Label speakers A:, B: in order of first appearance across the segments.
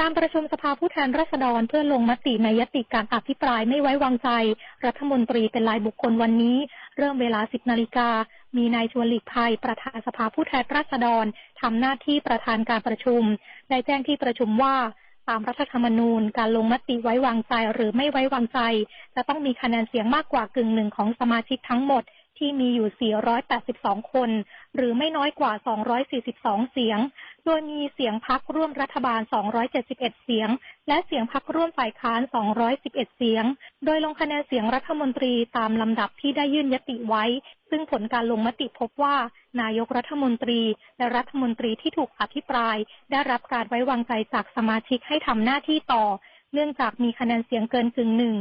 A: การประชุมสภาผู้แทนราษฎรเพื่อลงมติในยติการอภิปรายไม่ไว้วางใจ รัฐมนตรีเป็นรายบุคคลวันนี้ เริ่มเวลา 10 นาฬิกา มีนายชวนหลีกภัย ประธานสภาผู้แทนราษฎรทำหน้าที่ประธานการประชุม ได้แจ้งที่ประชุมว่าตามรัฐธรรมนูญ การลงมติไว้วางใจหรือไม่ไว้วางใจ จะต้องมีคะแนนเสียงมากกว่ากึ่งหนึ่งของสมาชิกทั้งหมดที่มีอยู่ 482 คน หรือไม่น้อยกว่า 242 เสียง โดยมีเสียงพักร่วมรัฐบาล 271 เสียง และเสียงพักร่วมฝ่ายค้าน 211 เสียง โดยลงคะแนนเสียงรัฐมนตรีตามลำดับที่ได้ยื่นยติไว้ ซึ่งผลการลงมติพบว่า นายกรัฐมนตรี และรัฐมนตรีที่ถูกอภิปราย ได้รับการไว้วางใจจากสมาชิกให้ทำหน้าที่ต่อ เนื่องจากมีคะแนนเสียงเกินกึ่งหนึ่ง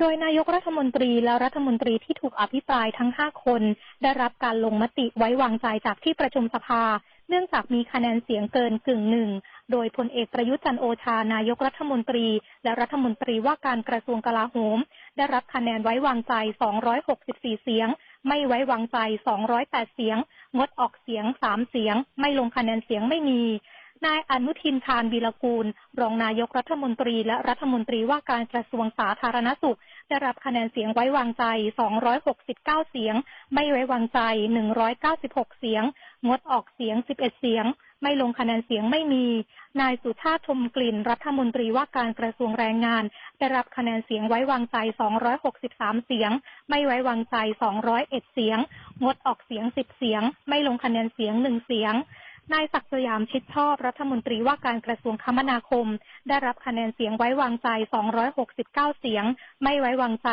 A: โดยนายกรัฐมนตรีและรัฐมนตรีที่ถูกอภิปรายทั้ง 5 คน ได้รับการลงมติไว้วางใจจากที่ประชุมสภา เนื่องจากมีคะแนนเสียงเกินกึ่งหนึ่ง โดยพลเอกประยุทธ์จันโอชานายกรัฐมนตรี และรัฐมนตรีว่าการกระทรวงกลาโหม ได้รับคะแนนไว้วางใจ 264 เสียง ไม่ไว้วางใจ 208 เสียง งดออกเสียง 3 เสียง ไม่ลงคะแนนเสียงไม่มี นายอนุทินชาญวีรกูล รองนายกรัฐมนตรีและรัฐมนตรีว่าการกระทรวงสาธารณสุข ได้รับคะแนนเสียงไว้วางใจ 269 เสียง ไม่ไว้วางใจ 196 เสียง งดออกเสียง 11 เสียง ไม่ลงคะแนนเสียงไม่มี นายสุชาติชมกลิ่น รัฐมนตรีว่าการกระทรวงแรงงาน ได้รับคะแนนเสียงไว้วางใจ 263 เสียง ไม่ไว้วางใจ 201 เสียง งดออกเสียง 10 เสียง ไม่ลงคะแนนเสียง 1 เสียง นายศักดิ์สยามชิดชอบรัฐมนตรีว่าการกระทรวงคมนาคม ได้รับคะแนนเสียงไว้วางใจ 269 เสียง ไม่ไว้วางใจ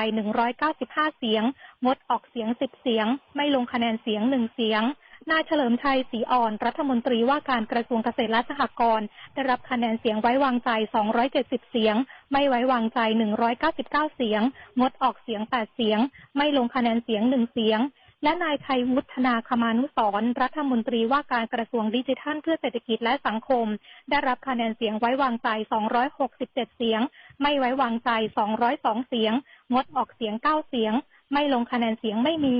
A: 195 เสียง งดออกเสียง 10 เสียง ไม่ลงคะแนนเสียง 1 เสียงนายเฉลิมชัยศรีอ่อน รัฐมนตรีว่าการกระทรวงเกษตรและสหกรณ์ได้รับคะแนนเสียงไว้วางใจ 270 เสียง ไม่ไว้วางใจ 199 เสียง งดออกเสียง 8 เสียง ไม่ลงคะแนนเสียง 1 เสียง และนายชัยวุฒนาคมานุสรรัฐมนตรีว่าการกระทรวงดิจิทัลเพื่อเศรษฐกิจและสังคม ได้รับคะแนนเสียงไว้วางใจ 267 เสียง ไม่ไว้วางใจ 202 เสียง งดออกเสียง 9 เสียง ไม่ลงคะแนนเสียงไม่มี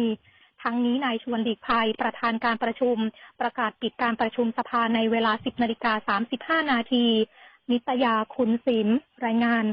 A: ทั้งนี้นายชวนดิกภัยประธานการประชุม ประกาศปิดการประชุมสภาในเวลา 10นาฬิกา35 นาที นิตยาคุณสิม รายงาน